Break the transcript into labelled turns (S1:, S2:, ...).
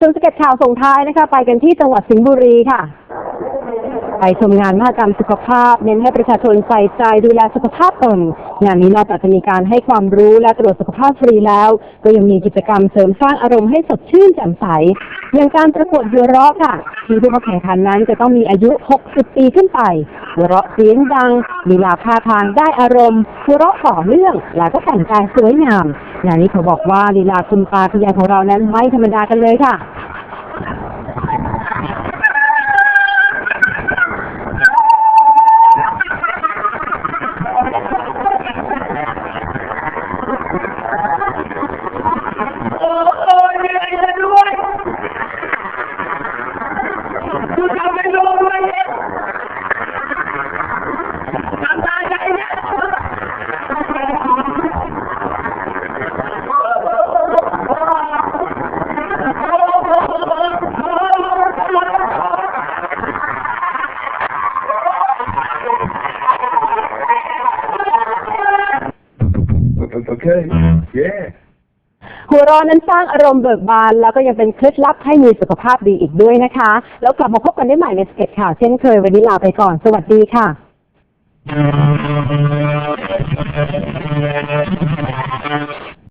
S1: ส่วนสเก็ตข่าวส่งท้ายนะคะ ไปกันที่จังหวัดสิงห์บุรีค่ะ ไปชมงานมหกรรมสุขภาพ เน้นให้ประชาชนใส่ใจดูแลสุขภาพตน งานนี้นอกจากจะมีการให้ความรู้และตรวจสุขภาพฟรีแล้ว ก็ยังมีกิจกรรมเสริมสร้างอารมณ์ให้สดชื่นแจ่มใส อย่างการประกวดหัวเรค่ะที่ผู้เข้าแข่งขันนั้นจะต้องมีอายุ 60 ปีขึ้นไปหัวเราะเสียงดังลีลาท่าทางได้อารมณ์หัวเราะต่อเนื่อง และก็แต่งกายสวยงามงานนี้เขาบอกว่าลีลาคุณตาคุณยายของเรานั้นไม่ธรรมดากันเลยค่ะ
S2: Thank you.
S3: Okay. Yeah.
S1: หัวเร้อนนั้นสร้างอารมณ์เบิกบาน แล้วก็ยังเป็นเคล็ดลับให้มีสุขภาพดีอีกด้วยนะคะ แล้วกลับมาพบกันได้ใหม่ในสเก็ตข่าวเช่นเคย วันนี้ลาไปก่อน สวัสดีค่ะ
S3: Thank you.